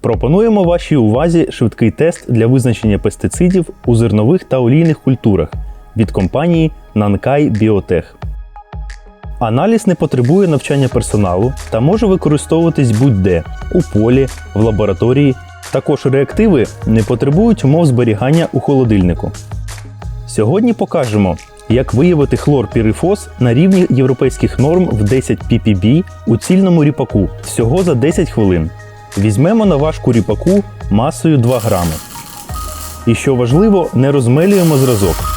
Пропонуємо вашій увазі швидкий тест для визначення пестицидів у зернових та олійних культурах від компанії Nankai Biotech. Аналіз не потребує навчання персоналу та може використовуватись будь-де у полі, в лабораторії. Також реактиви не потребують умов зберігання у холодильнику. Сьогодні покажемо, як виявити хлорпірифос на рівні європейських норм в 10 ppb у цільному ріпаку всього за 10 хвилин. Візьмемо на важку ріпаку масою 2 грами. І що важливо, не розмелюємо зразок.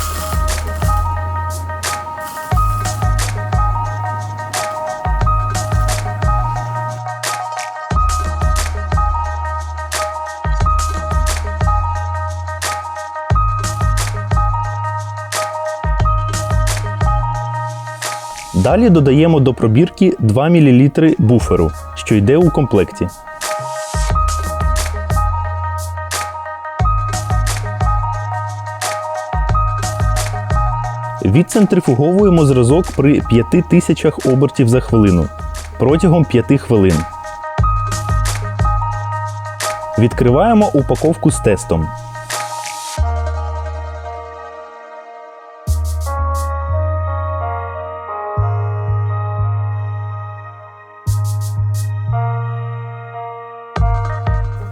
Далі додаємо до пробірки 2 мл буферу, що йде у комплекті. Відцентрифуговуємо зразок при 5000 обертів за хвилину протягом 5 хвилин. Відкриваємо упаковку з тестом.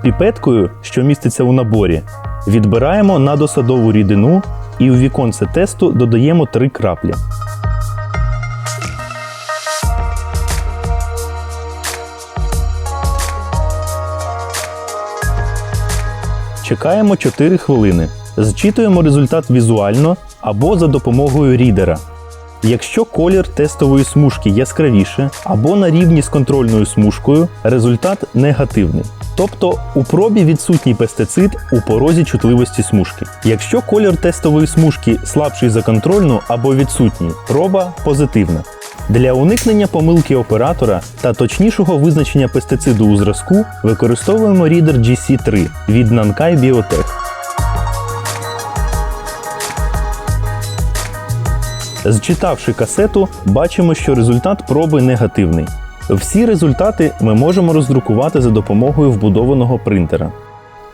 Піпеткою, що міститься у наборі, відбираємо надосадову рідину і у віконце тесту додаємо 3 краплі. Чекаємо 4 хвилини. Зчитуємо результат візуально або за допомогою рідера. Якщо колір тестової смужки яскравіше або на рівні з контрольною смужкою, результат негативний. Тобто у пробі відсутній пестицид у порозі чутливості смужки. Якщо колір тестової смужки слабший за контрольну або відсутній, проба позитивна. Для уникнення помилки оператора та точнішого визначення пестициду у зразку використовуємо рідер GC3 від Nankai Biotech. Зчитавши касету, бачимо, що результат проби негативний. Всі результати ми можемо роздрукувати за допомогою вбудованого принтера.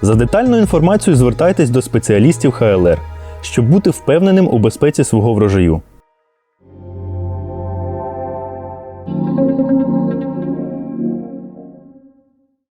За детальною інформацією звертайтесь до спеціалістів ХЛР, щоб бути впевненим у безпеці свого врожаю.